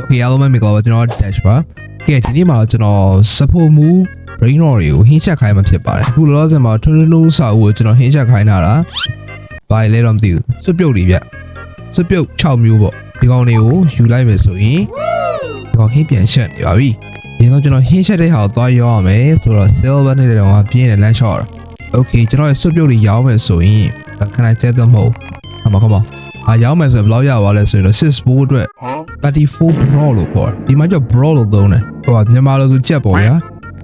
Okay အားလုံးပဲမင်္ဂလာပါကျွန်တော် Dash ပါကဲဒီနေ့မှာကျွန်တော် support move brain rot တွေကိုဟင်းချက်ခိုင်းမှာဖြစ်ပါတယ်အခုလောလောဆယ်မှာထွန်းထွန်းလုံးစာအုပ်ကိုကျွန်တော်ဟင်းချက်ခိုင်းတာတာဘာလဲတော့မသိဘူးစွပ်ပြုတ်တွေဗျစွပ်ပြုတ်6မျိုးပေါ့ဒီကောင်တွေကိုယူလိုက်မယ်ဆိုရင်ဒီကောင်ဟင်းပြန်ချက်နေပါပြီဒီတော့ကျွန်တော်ဟင်းချက်တဲ့ဟာကိုသွားရောရမယ်ဆိုတော့ silver နဲ့တော့ပြင်းနေလမ်းလျှော့တာ Okay ကျွန်တော်ရဲ့စွပ်ပြုတ်တွေရောင်းမယ်ဆိုရင် can I set them all ဟမကမ အားရောင်းမယ်ဆိုရင်ဘယ်လောက်ရပါလဲဆိုရင်တော့6 bowl အတွက်34 bro လို့ခေါ်တယ်ဒီမှာကျ bro လို့သုံးတယ်ဟိုကမြန်မာလိုဆိုကြက်ပေါ့ဗျာ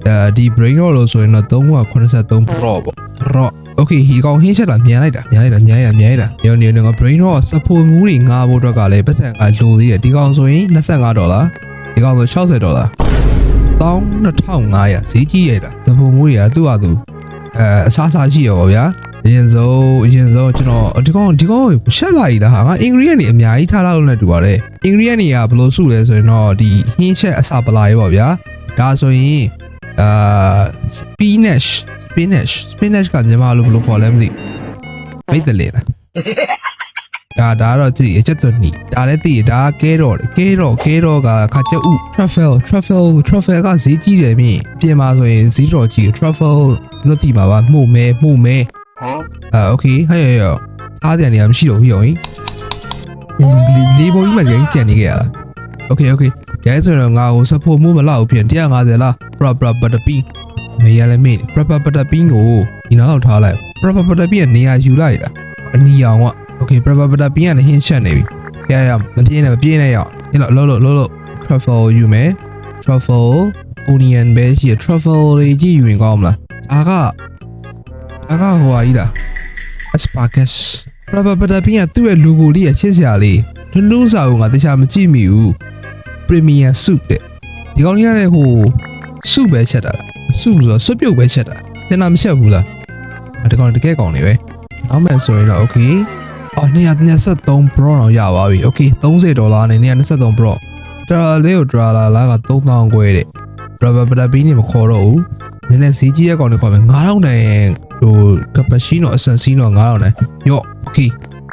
အဲဒီ brain rot လို့ဆိုရင်တော့383 bro ပေါ့ bro okay ဒီကောင်ဟင်းချက်တာမြန်လိုက်တာမြန်လိုက်တာမြန်လိုက်တာမြန်လိုက်တာညနေနေက brain rot support မူတွေငါဖို့အတွက်ကလည်းပတ်စံကလိုသေးတယ်ဒီကောင်ဆိုရင်25ဒေါ်လာဒီကောင်ဆို60ဒေါ်လာ12500ဈေးကြီးရတာ support မူတွေကသူ့ဟာသူအဲအစားစားရှိရောဗျာ အရင်ဆုံးအရင်ဆုံးကျွန်တော်ဒီကောင်ဒီကောင်ရှက်လာရည်လားဟာငါ ingredient တွေအများကြီးထားလာလို့လည်းတူပါတယ် ingredient တွေကဘယ်လိုစုလဲဆိုရင်တော့ဒီဟင်းချက်အစာပလာရေးပေါ့ဗျာဒါဆိုရင်အာ spinach spinach spinach ကညီမလိုဘယ်လိုခေါ်လဲမသိဘူးမိတ်တယ်လေလားဒါဒါကတော့ကြည့်အချက်သွနီဒါလည်းသိရဒါကဲတော့ကဲတော့ကဲတော့ကခါချက်ဥ truffle truffle truffle ကဈေးကြီးတယ်မြင့်ပြင်မှာဆိုရင်ဈေးတော်ကြီး truffle လို့သိပါပါမှုမဲမှုမဲ အာโอเคဟဲ့ဟဲ့ဟဲ့အားကြံနေရမရှိတော့ဘူးရောဟင်လေးပေါ်ကြီးမှကြင်ကြံနေခဲ့ရလားโอเคโอเคရဲဆိုတော့ငါ့ကို support မှုမလောက်ဘူးဖြစ်150လား bra bra bra pin မေးရလဲမေး bra bra bra pin ကိုဒီနောက်ထားလိုက် bra bra bra pin ကနေရာယူလိုက်လားအနီအောင်ကโอเค bra bra bra pin ကလည်းဟင်းချက်နေပြီရရမပြင်းနဲ့မပြင်းနဲ့ရအောင်ဟဲ့လို့လို့လို့လို့ truffle ယူမယ် truffle onion ပဲရှိရ truffle လေးကြည့်ယူရင်ကောင်းမလားအားက အားကဟိုဟာကြီးလား asparagus ပရပပတပင်းကသူ့ရဲ့ logo လေးရဲ့ချစ်စရာလေးတွန်းတွန်းစာကိုငါတခြားမကြည့်မိဘူး premium soup တဲ့ဒီကောင်ကြီးကလည်းဟို soup ပဲချက်တာလား soup ဆိုတော့စွပ်ပြုတ်ပဲချက်တာတင်တာမချက်ဘူးလားအဲဒီကောင်တကယ်ကောင်လေးပဲနောက်မဲ့ဆိုရင်တော့ okay အော်223 bro တော့ရပါပြီ okay 30ဒေါ်လာနဲ့223 bro တော်လေးကို dollar လားက3000ခွဲတဲ့ပရပပတပင်းနေမခေါ်တော့ဘူးနည်းနည်းဈေးကြီးရဲ့ကောင်တွေခေါ်မယ်9000တန် ဟိုကပရှိနိုအဆန်စီနို9000တန်ရော့ okay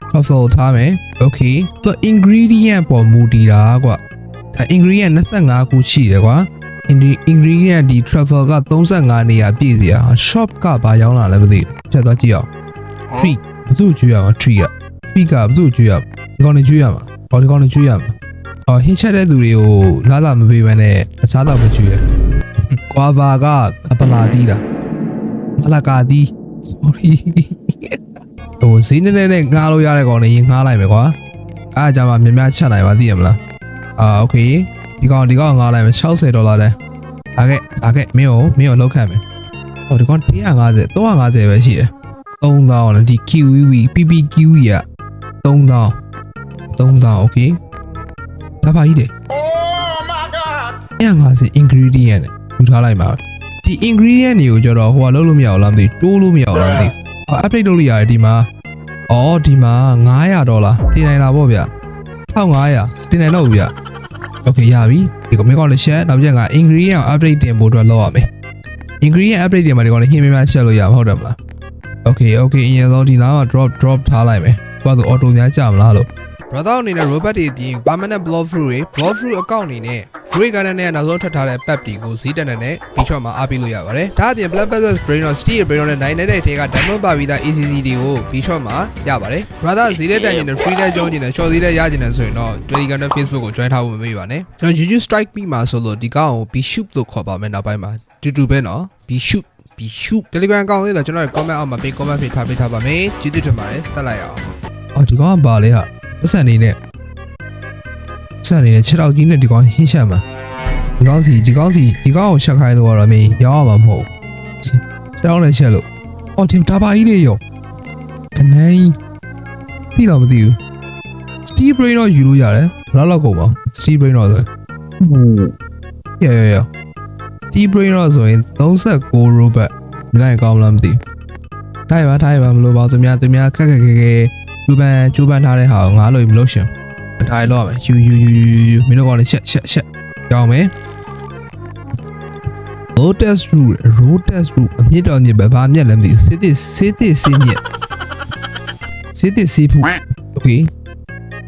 truffle ထားမယ် okay သူ ingredient ပေါ်မူတည်တာကွာဒါ ingredient 25ခုရှိတယ်ကွာ Indi- ingredient ဒီ truffle က35နေရာပြည့်စရာ shop ကဘာရောက်လာလဲမသိဘူးချက်သွားကြည့်အောင် tree ဘယ်သူ့ကျွေးရမှာ tree က tree ကဘယ်သူ့ကျွေးရမှာဒီကောင်နေကျွေးရမှာဟောဒီကောင်နေကျွေးရမှာအော်ဟင်းချက်တဲ့သူတွေကိုလာလာမပေးဘဲနဲ့အစားတော့မကျွေးရကွာဘာကကပလာတီးလားမလာကာတီး sorry ဟိုဈေးနဲ့နဲ့ငားလို့ရတဲ့ကောင်နေရင်ငားလိုက်မယ်ကွာအားကြမှာမြင်များချက်နိုင်ပါသိရမလားအာโอเคဒီကောင်ဒီကောင်ငားလိုက်မယ်60ဒေါ်လာတဲ့အားကဲအားကဲမင်းကိုမင်းကိုလောက်ခံမယ်ဟိုဒီကောင်150 350ပဲရှိတယ်3000နဲ့ဒီ kiwi pp kiwi က3000 3000โอเคဒါပါကြီးတယ် Oh my god! 150 ingredient နဲ့ယူထားလိုက်ပါ ဒီ ingredient တွေကိုကျတော့ဟိုကလုံးလို့မရအောင်လားမသိဘူးတိုးလို့မရအောင်လားမသိဘူးအော် update လုပ်လို့ရတယ်ဒီမှာအော်ဒီမှာ900ဒေါ်လာတင်နိုင်တာပေါ့ဗျ1500တင်နိုင်တော့ဘူးဗျ okay ရပြီဒီကမေကောင်းလေးရှက်နောက်ပြန်က ingredient ကို update တင်ဖို့အတွက်လောက်ရမယ် ingredient update တင်မှာဒီကောင်လေးဟင်းမများရှက်လို့ရမှာဟုတ်တယ်မလား okay okay အရင်ဆုံးဒီနားက drop drop ထားလိုက်မယ်သူကသူ auto များကြမလားလို့ brother အနေနဲ့ robot တွေအပြင် permanent block fruit တွေ block fruit account အနေ နဲ့ Great Garden နဲ့နောက်ဆုံးထပ်ထားတဲ့ pep တွေကိုဈေးတက်တဲ့နဲ့ B-shop မှာအားပေးလို့ရပါတယ်။ဒါအပြင် Black Panther Brain of Steel Brain နဲ့နိုင်နေတဲ့ထဲက download ပါပြီးသား ACC တွေကို B-shop မှာရပါတယ်။ brother ဈေးတက်တန်ကျင်တဲ့ free တက်ကြောင်းကျင်တဲ့ short ဈေးတက်ရကျင်တဲ့ဆိုရင်တော့ Telegram နဲ့ Facebook ကို join ထားဖို့မမေ့ပါနဲ့။ကျွန်တော် YouTube Strike ပြီးမှာဆိုလို့ဒီကောင်ကို B-shoot လို့ခေါ်ပါမယ်နောက်ပိုင်းမှာတူတူပဲနော် B-shoot B-shoot Telegram အကောင့်လေးတော့ကျွန်တော်ရဲ့ comment အောက်မှာပေး comment ပေးထားပေးထားပါမယ်။ကျေးဇူးတင်ပါတယ်ဆက်လိုက်အောင်။အော်ဒီကောင်ကပါလေဟာပတ်စံနေနဲ့ ပတ်စံနေနဲ့ခြေထောက်ကြီးနဲ့ဒီကောင်ဟင်းချက်မှာဒီကောင်းစီဒီကောင်းစီဒီကောင်းကိုရှက်ခိုင်းလို့ကတော့မင်းရောင်းရမှာမဟုတ်ဘူးတောင်းလည်းရှက်လို့အော်တင်တာပါကြီးလေးရောခနိုင်သိတော့မသိဘူး Steve Brain တော့ယူလို့ရတယ်ဘယ်လောက်လောက်ကုန်ပါ Steve Brain တော့ဆိုဟိုရရရ Steve Brain တော့ဆိုရင်39 robot မနိုင်ကောင်းလားမသိဘူးတိုင်းပါတိုင်းပါမလို့ပါသူများသူများခက်ခက်ခဲခဲကျူပန်ကျူပန်ထားတဲ့ဟာကိုငါလို့မလို့ရှင် တိုင်းတော့မယ်ယူယူယူယူမင်းတို့ကောင်လည်းရှက်ရှက်ရှက်ကြောင်းမယ် Lotus root Lotus root အမြင့်တော်မြင့်ပဲဘာမြက်လဲမသိဘူးစစ်တစ်စစ်တစ်စင်းမြက်စစ်တစ်စီးဖူ Okay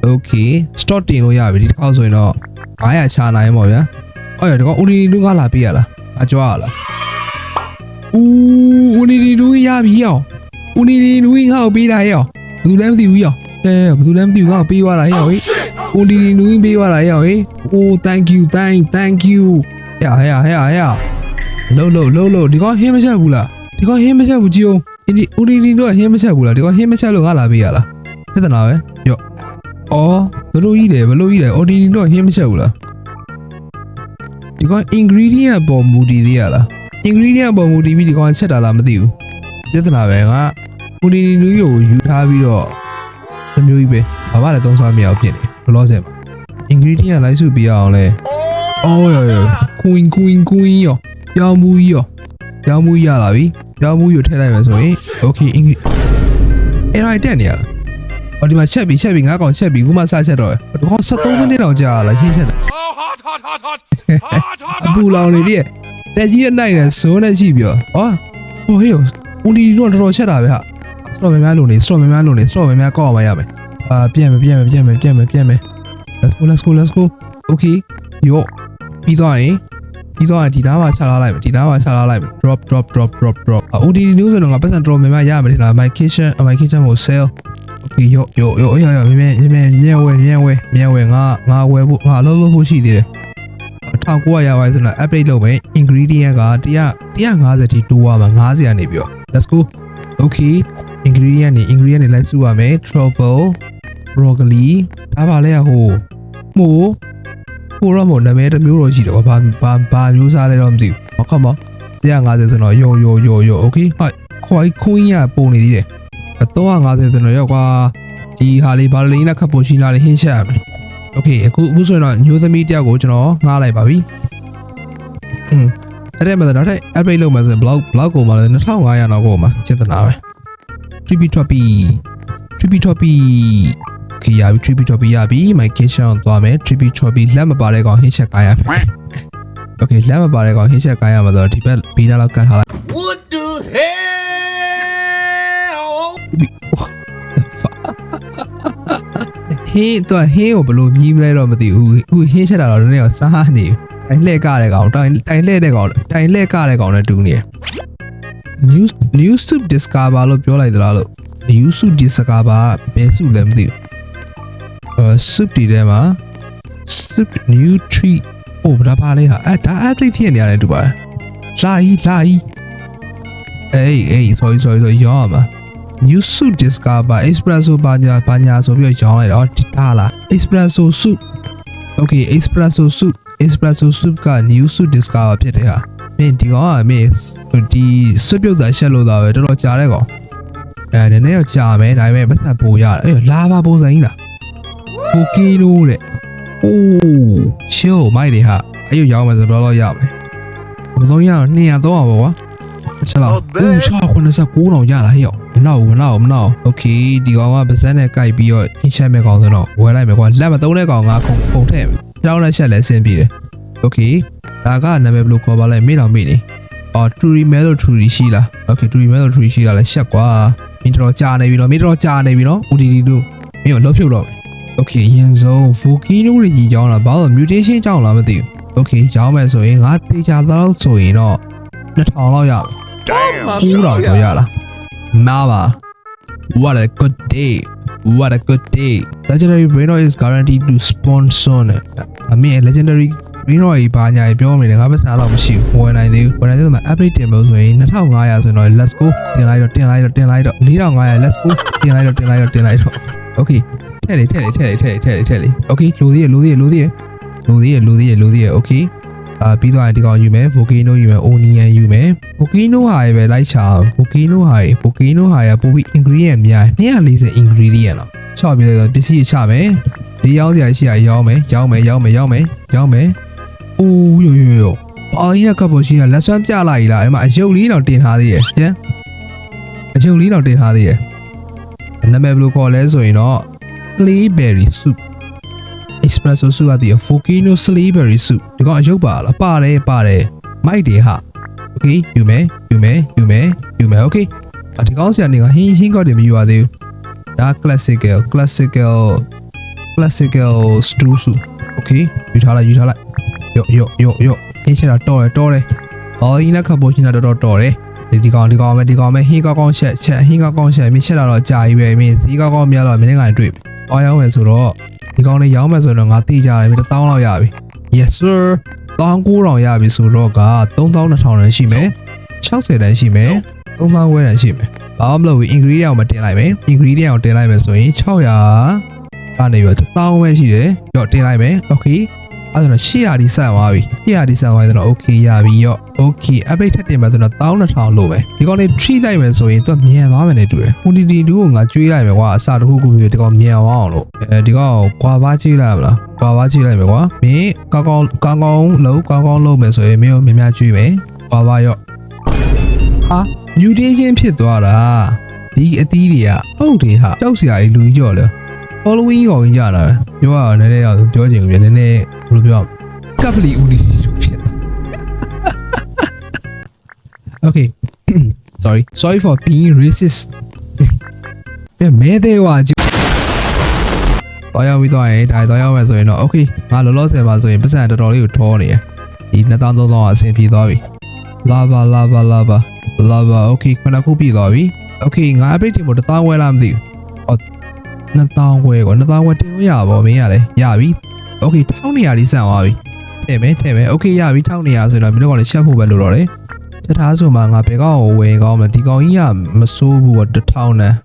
Okay stop တင်လို့ရပြီဒီတစ်ခေါက်ဆိုရင်တော့900ချနိုင်ပေါ့ဗျာအော်ရဒီကောင်ဦးနီနီနူးကလာပေးရလားအကြွားရလားဦးဦးနီနီနူးရပြီရောဦးနီနီနူးငါ့ကိုပေးတာရောဘယ်သူလဲမသိဘူးရောအဲဘယ်သူလဲမသိဘူးငါ့ကိုပေးသွားတာရောဟေး ဦးနီနီနူးပေးသွားတာရောဟေးအိုး thank you thank thank you ဟဲ့ဟဲ့ဟဲ့ဟဲ့လှုပ်လှုပ်လှုပ်လှုပ်ဒီကောင်ဟင်းမချက်ဘူးလားဒီကောင်ဟင်းမချက်ဘူးကြည့်အောင်ဒီဦးနီနီနူးကဟင်းမချက်ဘူးလားဒီကောင်ဟင်းမချက်လို့ငါလာပေးရလားပြဿနာပဲရော့အော်ဘလို့ကြီးလဲဘလို့ကြီးလဲအော်ဒီနီတော့ဟင်းမချက်ဘူးလားဒီကောင် ingredient ပေါ်မူတည်သေးရလား ingredient ပေါ်မူတည်ပြီးဒီကောင်ချက်တာလားမသိဘူးပြဿနာပဲငါမူတည်နီနူးကိုယူထားပြီးတော့တစ်မျိုးကြီးပဲဘာမှလည်းသုံးစားမရအောင်ဖြစ်နေ ဘလို့ဆယ်မှာ ingredient လိုက်စုပြရအောင်လဲအော်ရရ queen queen queen ရောရောင်မူကြီးရောရောင်မူကြီးရလာပြီရောင်မူကြီးကိုထည့်လိုက်မယ်ဆိုရင် okay ingredient အဲ့ဒါတက်နေရလား။အော်ဒီမှာချက်ပြီချက်ပြီငါးကောင်ချက်ပြီခုမှစချက်တော့။ဒီကောင်73မိနစ်တောင်ကြာလာရှင်းချက်တယ် Oh, hot, hot, hot, hot. Hot, hot, ။အပူလောင်နေပြီ။တက်ကြီးရဲ့နိုင်နဲ့ဇိုးနဲ့ရှိပြီ။အော်ဟိုဟေးဦးဒီတော့တော်တော်ချက်တာပဲဟာ။စတော့များများလုံနေစတော့များများလုံနေစတော့များများကောက်အောင်မရမယ်။ အာပြည့်မယ်ပြည့်မယ်ပြည့်မယ်ပြည့်မယ်ပြည့်မယ်။ Let's go let's go let's go. Okay. ယောပြီးသွားရင်ပြီးသွားရင်ဒီနားမှာချလာလိုက်မယ်ဒီနားမှာချလာလိုက်မယ် drop drop drop drop drop အာ ODD news ဆိုတော့ငါပတ်စံ drop များများရမယ်ထင်လား my kitchen my kitchen ကို sell okay ယောယောယောယောယောမြဲမြဲမြဲဝဲမြဲဝဲမြဲဝဲငါငါဝယ်ဖို့ငါအလုပ်လုပ်ဖို့ရှိသေးတယ်1900ရပါဆိုတော့ update လုပ်မယ် ingredient က100 150ထိတိုးသွားမှာ90ကနေပြီးတော့ let's go okay ingredient နေ ingredient နေလိုက်စုရမယ် truffle broccoli ဒါပါလဲဟိုမှုဟိုတော့မဟုတ်နာမည်တစ်မျိုးတော့ရှိတယ်ဘာဘာဘာမျိုးစားလဲတော့မသိဘူးဟုတ်ကဲ့မ150ဆိုတော့ယောယောယောယော okay ဟုတ်ခွိုင်းခွင်းရပုံနေသေးတယ်350ဆိုတော့ရောက်ကွာဒီဟာလေးဘာလေးနဲ့ခပ်ပိုရှိနာလေးဟင်းချက်ရမယ် okay အခုအခုဆိုရင်တော့ညိုသမီးတယောက်ကိုကျွန်တော်ငှားလိုက်ပါပြီอืมအဲ့ဒါမှတော့နောက်ထပ် update လုပ်မယ်ဆိုရင် blog blog ကိုမှလည်း2500လောက်ကိုမှစေတနာပဲ trippy toppy trippy toppy ခီယာပြီး tribute ချော်ပြီးရပြီး my kitchen အောင်သွားမယ် tribute ချော်ပြီးလက်မပါတဲ့ကောင်ဟင်းချက်ကားရဖြစ် Okay လက်မပါတဲ့ကောင်ဟင်းချက်ကားရမှာဆိုတော့ဒီဘက်ဘေးနားလောက်ကတ်ထားလိုက် What the hell ဟင်းတော့ဟင်းကိုဘယ်လိုမြည်မလဲတော့မသိဘူးအခုဟင်းချက်တာတော့နည်းနည်းစားနေတိုင်လှည့်ကတဲ့ကောင်တိုင်တိုင်လှည့်တဲ့ကောင်တိုင်လှည့်ကတဲ့ကောင်နဲ့တူနေတယ် news news to discover လို့ပြောလိုက်သလားလို့ news to discover ဘယ်စုလဲမသိဘူး soup ဒီထဲမှာ soup new tree အိုးဒါပါလေဟာအဲဒါ update ဖြစ်နေရတယ်တူပါလာကြီးလာကြီးအေးအေး sorry sorry sorry ရောင်းပါ new soup discover espresso ဘာညာဘာညာဆိုပြီးတော့ရောင်းလိုက်တော့ဒီဒါလား espresso soup okay espresso soup espresso soup က new soup discover ဖြစ်တယ်ဟာမင်းဒီကောင်ကမင်းဒီစွပ်ပြုတ်တာရှက်လို့တာပဲတော်တော်ကြာတဲ့ကောင်အဲနည်းနည်းတော့ကြာမယ်ဒါပေမဲ့ပတ်စံပိုရတယ်အေးလာပါပုံစံကြီးလား volcano တဲ့ oh chill မိုက်တယ်ဟာအဲ့ရရောင်းမယ်ဆိုတော့တော့ရမယ်ဘယ်လိုရတော့200 300ပါကွာချက်လောက် Not bad. ဦး689တောင်ရလာဟဲ့ရောမနောက်ဘူးမနောက်ဘူးမနောက်ဘူး okay ဒီကောင်ကပါဇက်နဲ့ကြိုက်ပြီးတော့အင်းချက်မဲ့ကောင်ဆိုတော့ဝယ်လိုက်မယ်ကွာလက်မသုံးတဲ့ကောင်ကခုံခုံထည့်မယ်ကြောင်းနဲ့ချက်လည်းအဆင်ပြေတယ် okay ဒါကနာမည်ဘယ်လိုခေါ်ပါလဲမေ့တော့မေ့နေအော် tree mellow tree ရှိလား okay tree mellow tree ရှိတာလဲရှက်ကွာမင်းတော်ကြာနေပြီနော်မင်းတော်ကြာနေပြီနော် ODD တို့မင်းကိုလှုပ်ဖြုတ်တော့မယ် okay အရင်ဆုံး volcano တွေကြီးကြောင်းလားဘာလို့ mutation ကြောင်းလားမသိဘူး okay ကြောင်းမယ်ဆိုရင်ငါတေချာတော့ဆိုရင်တော့2000လောက်ရမယ် Damn. ကူတော့တော့ရလားမာပါ what a good day what a good day legendary brain is guaranteed to sponsor နဲ့အမေ legendary brain ကြီးဘာညာကြီးပြောနေတယ်ငါပဲစားတော့မရှိဘူးဝင်နိုင်သေးဘူးဝင်နိုင်သေးတယ်မှာ update တင်လို့ဆိုရင်2500ဆိုတော့ let's go တင်လိုက်တော့တင်လိုက်တော့တင်လိုက်တော့4500 let's go တင်လိုက်တော့တင်လိုက်တော့တင်လိုက်တော့ okay ထည့်လေထည့်လေထည့်လေထည့်လေထည့်လေထည့်လေ okay လူသေးရလူသေးရလူသေးရလူသေးရလူသေးရလူသေးရ okay အာပြီးသွားရင်ဒီကောင်ယူမယ် volcano ယူမယ် onion ယူမယ် volcano ဟာရပဲလိုက်ချာ volcano ဟာရ volcano ဟာရပိုပြီး ingredient များ240 ingredient တော့ချော့ပြလိုက်တော့ပစ္စည်းချမယ်ဒီရောက်စရာရှိရရောင်းမယ်ရောင်းမယ်ရောင်းမယ်ရောင်းမယ်ရောင်းမယ်အိုးယိုယိုယိုအာရကပ်ပေါ်ရှိတာလက်စွမ်းပြလိုက်လားအဲ့မှာအယုတ်လေးတော့တင်ထားသေးရဲ့ကျန်အယုတ်လေးတော့တင်ထားသေးရဲ့နာမည်ဘယ်လိုခေါ်လဲဆိုရင်တော့ slayberry soup espresso soup ကတည်းက volcano slayberry soup ဒီကောင်အယုတ်ပါလားပါတယ်ပါတယ်မိုက်တယ်ဟာ okay ယူမယ်ယူမယ်ယူမယ်ယူမယ် okay အဒီကောင်းဆရာနေကဟင်းဟင်းကောက်တယ်မယူပါသေးဘူးဒါ classical classical classical stew soup okay ယူထားလိုက်ယူထားလိုက်ယော့ယော့ယော့ယော့ဟင်းချက်တာတော်တယ်တော်တယ်ဘော်ကြီးနဲ့ခပ်ဖို့ချင်းတာတော်တော်တော်တယ်ဒီဒီကောင်ဒီကောင်ပဲဒီကောင်ပဲဟင်းကောက်ကောက်ချက်ချက်ဟင်းကောက်ကောက်ချက်မင်းချက်တာတော့ကြာကြီးပဲမင်းစီးကောက်ကောက်များတော့မင်းငါတွေ့ ပြီအော်ရောင်းမယ်ဆိုတော့ဒီကောင်လေးရောင်းမယ်ဆိုတော့ငါတိကြတယ်မင်း1000လောက်ရပြီ yes sir 1900ရပြီဆိုတော့က3200ရန်ရှိမယ်60တန်းရှိမယ်3000ဝဲတန်းရှိမယ်ဘာမှမလုပ်ဘူး ingredient ကိုမတင်လိုက်မယ် ingredient ကိုတင်လိုက်မယ်ဆိုရင်600ကနေပြီးတော့1000ဝဲရှိတယ်ကြော့တင်လိုက်မယ် okay အဲ့ဒါဆို800ဒီစံသွားပြီ800ဒီစံသွားရင်တော့ okay ရပြီရော့ okay update ထပ်တင်မယ်ဆိုတော့12000လို့ပဲဒီကောင်လေး treat လိုက်မယ်ဆိုရင်သူကမြန်သွားမယ်နဲ့တူတယ် quantity 2ကိုငါကျွေးလိုက်မယ်ကွာအစတစ်ခုခုပြီးဒီကောင်မြန်သွားအောင်လို့အဲဒီကောင်ကွာပါချိလိုက်မလားကွာပါချိလိုက်မယ်ကွာမင်းကောင်းကောင်းကောင်းကောင်းလုံးကောင်းကောင်းလုံးမယ်ဆိုရင်မင်းကိုများများကျွေးမယ်ကွာပါရော့ဟာ mutation ဖြစ်သွားတာဒီအသီးတွေကဟုတ်တယ်ဟာကြောက်စရာကြီးလူကြီးကြော်လဲ following ကောင်ကြီးကြတာပဲပြောရအောင်နည်းနည်းတော့ပြောချင်ဘူးပြနည်းနည်းဘယ်လိုပြောကပ်ပလီဦးလီဖြစ် Okay sorry sorry for being racist မဲတဲ့ကွာကြည့်တော့ရောက်ပြီးတော့ရင်ဒါတော့ရောက်မယ်ဆိုရင်တော့ okay ငါလောလောဆယ်ပါဆိုရင်ပတ်စံတော်တော်လေးကိုထောနေရဒီ2300အဆင်ပြေသွားပြီလာပါလာပါလာပါလာပါ okay ခဏခုပြည့်သွားပြီ okay ငါ update တင်ဖို့1000ဝဲလားမသိဘူးအော် 2000ဝဲကော2000ဝဲတင်လို့ရပါဘောမင်းရလဲရပြီ okay 1200လေးစံသွားပြီထည့်မယ်ထည့်မယ် okay ရပြီ1200ဆိုရင်တော့မင်းတို့ကလည်းချက်ဖို့ပဲလို့တော့တယ်ချက်ထားဆိုမှငါဘယ်ကောင်ကိုဝယ်ကောင်းမလဲဒီကောင်ကြီးကမစိုးဘူးကတစ်ထောင်တန်း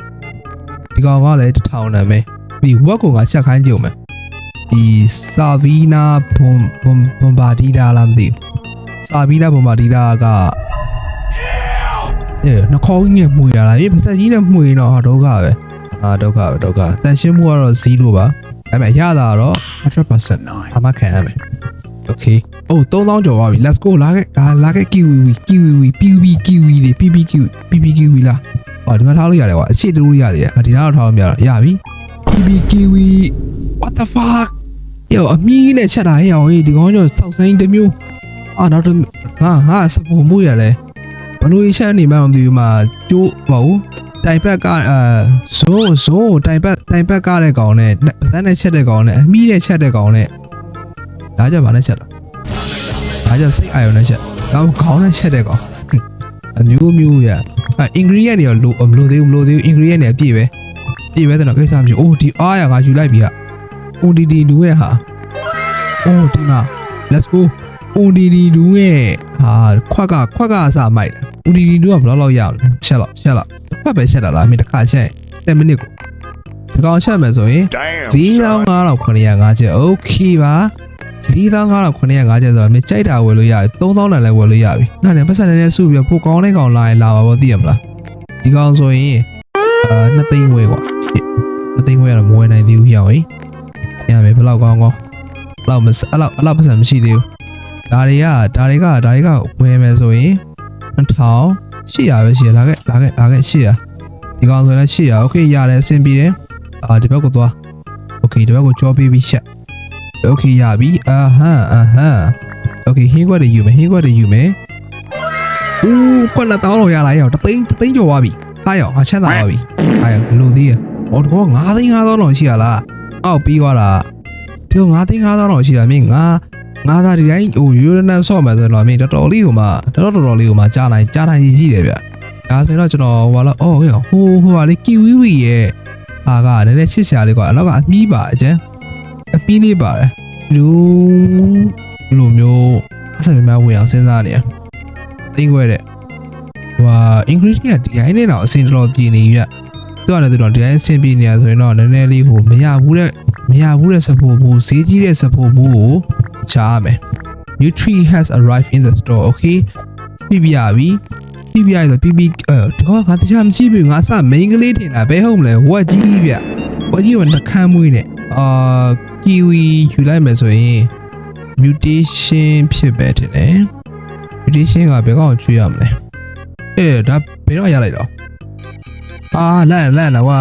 ဒီကောင်ကလည်းတစ်ထောင်တန်းပဲပြီးဝက်ကောင်ကချက်ခိုင်းကြုံမယ်ဒီဆာဗီနာဘွန်ဘွန်ဘွန်ဘာဒီဒါလားမသိဘူးဆာဗီနာဘွန်ဘာဒီဒါကအဲနှခေါင်းကြီးနဲ့မှွေရတာအေးပါစက်ကြီးနဲ့မှွေတော့ဟာဒုက္ခပဲ အာဒုက္ခပဲဒုက္ခတန်ရှင်းမှုကတော့0ပါအဲ့မဲ့ရတာတော့100%အမခံရမယ် Okay အိုး3000ကျော်သွားပြီ let's go လာခဲ့ဒါလာခဲ့ kiwi kiwi kiwi kiwi တွေ pp kiwi pp kiwi လားဟောဒီမှာထားလို့ရတယ်ကွာအရှိတူလို့ရတယ်ဒီနားတော့ထားလို့မရတော့ရပြီ pp kiwi what the fuck ယောအမီးနဲ့ချက်တာဟဲ့အောင်ဟေးဒီကောင်းကျော်စောက်ဆိုင်တစ်မျိုးအာနောက်တော့ဟာဟာစပုံမှုရတယ်ဘလို့ချက်နေမှမသိဘူးမှာကျိုးမဟု တ်တိုင်ဘက်ကအဲဇိုးဇိုးတိုင်ဘက်တိုင်ဘက်ကတဲ့ကောင်နဲ့ပစမ်းနဲ့ချက်တဲ့ကောင်နဲ့အမီးနဲ့ချက်တဲ့ကောင်နဲ့ဒါကြပါနဲ့ချက်တော့။ဒါကြောင့်စိတ်အာရုံနဲ့ချက်။နောက်ခေါင်းနဲ့ချက်တဲ့ကောင်။အမျိုးမျိုးရ။အဲ ingredient တွေရောလိုမလိုသေးဘူးမလိုသေးဘူး ingredient တွေအပြည့်ပဲ။ပြည့်ပဲတဲ့တော့ကိစ္စမရှိဘူး။အိုးဒီအားရငါယူလိုက်ပြီဟာ။ ODD လူရဲ့ဟာ။အိုးဒီမှာ let's go ODD လူရဲ့ဟာခွက်ကခွက်ကအစားမိုက်တယ်။ ODD လူကဘယ်လောက်လောက်ရလဲ။ချက်လောက်ချက်လောက်။ ခွက်ပဲချက်တာလားအမေတစ်ခါချက်10မိနစ်ကိုဒီကောင်ချက်မယ်ဆိုရင် Damn. 45,905ကျပ် okay ပါ45,905ကျပ်ဆိုတော့မကြိုက်တာဝယ်လို့ရတယ်3000တန်လည်းဝယ်လို့ရပြီ။အဲ့ဒါနဲ့ပတ်စံနဲ့စုပြီးပိုကောင်းတဲ့ကောင်လာရင်လာပါဘောသိရမလား။ဒီကောင်ဆိုရင်အာ2သိန်းဝယ်ကွာ။2သိန်းဝယ်ကတော့မဝယ်နိုင်သေးဘူးဟျောင်း။ရမယ်ဘယ်လောက်ကောင်းကောင်း။လောက်မစအဲ့လောက်အဲ့လောက်ပတ်စံမရှိသေးဘူး။ဒါတွေကဒါတွေကဒါတွေကဝယ်မယ်ဆိုရင် 2800ပဲရှိရလာခဲ့လာခဲ့လာခဲ့800ဒီကောင်ဆိုရင်လည်း800 okay ရတယ်အဆင်ပြေတယ်။အာဒီဘက်ကိုသွား okay ဒီဘက်ကိုကြောပေးပြီးရှက် okay ရပြီအာဟမ်အာဟမ် okay ဟင်းခွက်တွေယူမယ်ဟင်းခွက်တွေယူမယ်ဦးကွက်နှစ်တောင်းတော့ရလာရောတသိန်းတသိန်းကျော်သွားပြီအားရောဟာချမ်းသာသွားပြီအားရောလူသေးရအော်တော့9သိန်း5000တော့ရှိရလားအောက်ပြီးသွားတာဒီ9သိန်း5000တော့ရှိတာမင်းငါ ငါသာဒီတိုင်းဟိုယူရနန်ဆော့မယ်ဆိုတော့မင်းတော်တော်လေးကိုမှတော်တော်တော်လေးကိုမှကြားနိုင်ကြားနိုင်ရှိတယ်ဗျဒါဆိုတော့ကျွန်တော်ဟိုလာအော်ဟေးဟိုဟိုဟာလေးကီဝီဝီရဲ့အာကနည်းနည်းချစ်စရာလေးကွာအတော့ကအမီးပါအကျန်းအပီးလေးပါတယ်လူလူမျိုးအဆက်များဝင်အောင်စဉ်းစားနေရသိငွဲတဲ့ဟိုဟာ ingredient ဒီတိုင်းနဲ့တော့အစင်တော်တော်ပြည်နေပြသူကလည်းသူတော့ဒီတိုင်းအဆင်ပြေနေရဆိုရင်တော့နည်းနည်းလေးဟိုမရဘူးတဲ့မရဘူးတဲ့ support ဘူးဈေးကြီးတဲ့ support ဘူးကို ချားမယ် Nutri has arrived in the store okay ပြပြရပြီပြပြရဆိုပြပြအဲတော့ငါတခြားမကြည့်ဘူးငါစ main ကလေးထင်တာဘယ်ဟုတ်မလဲဝက်ကြီးဗျဝက်ကြီးကနှကမ်းမွေးနဲ့အာ kiwi ယူလိုက်မယ်ဆိုရင် mutation ဖြစ်ပဲထင်တယ် mutation ကဘယ်ကောင်ကျွေးရမလဲအဲဒါဘယ်တော့ရလိုက်တော့အာလန့်လန့်လာဝါ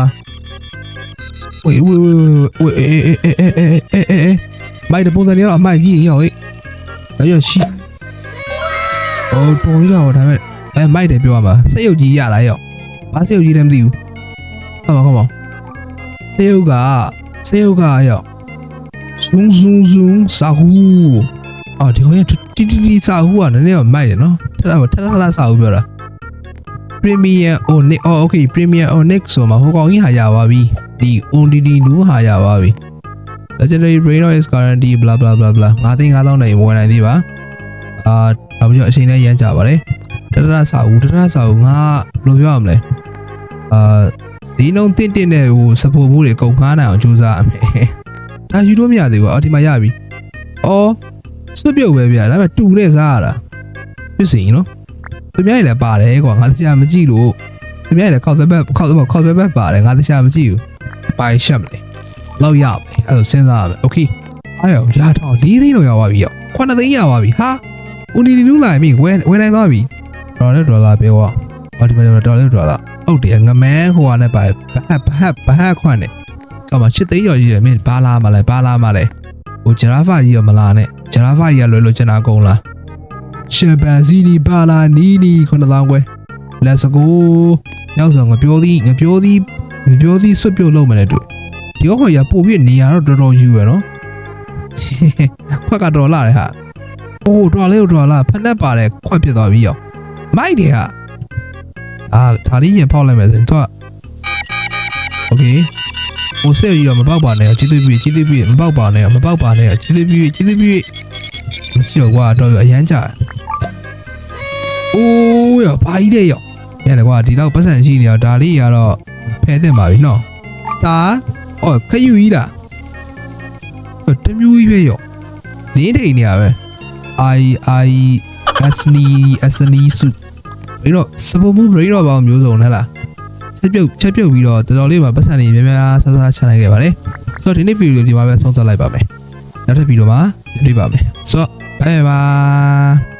ဝေးဝေးဝေးဝေးအေးအေးအေးအေးအေးအေးအေး မိုက်တဲ့ပုံစံတွေတော့အမိုက်ကြီးရောဟေးဒါရရှိအော်ပုံကြီးတော့ဒါမဲ့အဲမိုက်တယ်ပြောရမှာစက်ရုပ်ကြီးရလာရောဘာစက်ရုပ်ကြီးလဲမသိဘူးဟောပါဟောပါစက်ရုပ်ကစက်ရုပ်ကရော zoom zoom zoom စာဟူအော်ဒီကောင်ရတီတီတီစာဟူကနည်းနည်းတော့မိုက်တယ်နော်ထထထထထစာဟူပြောတာ Premium Onyx အော် okay Premium Onyx ဆိုမှာဟိုကောင်ကြီးဟာရပါပြီဒီ ODD နူးဟာရပါပြီ Legendary Brain is guarantee blah blah blah blah 9သိန်း9000နဲ့ဝင်နိုင်သေးပါအာနောက်ပြီးတော့အချိန်နဲ့ရမ်းကြပါတယ်တထထစာဟူတထထစာဟူငါဘယ်လိုပြောရမလဲအာဈေးနှုန်းတင့်တင့်နဲ့ဟိုစပိုမှုတွေအကုန်ငားနိုင်အောင်ကြိုးစားရမယ်ဒါယူလို့မရသေးဘူးအော်ဒီမှာရပြီအော်စွတ်ပြုတ်ပဲဗျာဒါပေမဲ့တူနဲ့စားရတာပြစ်စီနော်သူများကြီးလည်းပါတယ်ကွာငါတရားမကြည့်လို့သူများကြီးလည်းခောက်သွဲဘက်ခောက်သွဲဘက်ခောက်သွဲဘက်ပါတယ်ငါတရားမကြည့်ဘူးပိုင်ရှက်မလဲ လောက်ရမယ်အဲ့လိုစဉ်းစားရမယ်โอเคအားရရတော့၄သိန်းလောက်ရပါပြီရော9သိန်းရပါပြီဟာဦးဒီဒီနူးလာပြီဝယ်ဝယ်နိုင်သွားပြီဒေါ်လာဒေါ်လာပြောအော်ဒီမှာဒေါ်လာဒေါ်လာဟုတ်တယ်ငမဲဟိုကနဲ့ပါဘဟတ်ဘဟတ်ဘဟတ်ခွန်းနဲ့ကောမ8သိန်းကျော်ကြီးတယ်မင်းဘာလာမလဲဘာလာမလဲဟိုဂျရာဖာကြီးရောမလာနဲ့ဂျရာဖာကြီးကလွယ်လွယ်ကျန်တာကုန်လားရှယ်ပန်စီနီဘာလာနီနီ9000ခွဲ let's go ရောက်ဆိုငါပြောသည်ငါပြောသည်ငါပြောသည်စွတ်ပြုတ်လုံးမလဲတွေ့ ဒီကောရပို့ပြီးနေရတော့တော်တော်ယူရနော်ခွက်ကတော့လာတယ်ဟာအိုးတော်လေးတော်လာဖက်နဲ့ပါတယ်ခွက်ပြစ်သွားပြီရောမိုက်တယ်ဟာအာဒါလေးရင်ဖောက်လိုက်မယ်ဆိုရင်တော့โอเคဟိုဆက်ပြီးတော့မပေါက်ပါနဲ့ကျေးဇူးပြုကျေးဇူးပြုမပေါက်ပါနဲ့မပေါက်ပါနဲ့ကျေးဇူးပြုကျေးဇူးပြုမရှိတော့ကွာတော့အရန်ကြာအိုးရောဘာကြီးတဲ့ရော ရတယ်ကွာဒီတော့ပတ်စံရှိနေတော့ဒါလေးကတော့ဖဲတင်ပါပြီနော်စတာ အော်ခယူကြီးလားဟိုတမျိုးကြီးပဲရောနင်းထိန်နေရပဲ i i s n e s n e စုပြီးတော့စပမှုဘရိတော့ပေါင်းမျိုးစုံဟဲ့လားချက်ပြုတ်ချက်ပြုတ်ပြီးတော့တော်တော်လေးပါပတ်စံနေများများဆဆချနိုင်ခဲ့ပါတယ်ဆိုတော့ဒီနေ့ဗီဒီယိုဒီမှာပဲဆုံးသက်လိုက်ပါမယ်နောက်ထပ်ဗီဒီယိုမှာတွေ့ပါမယ်ဆိုတော့ bye bye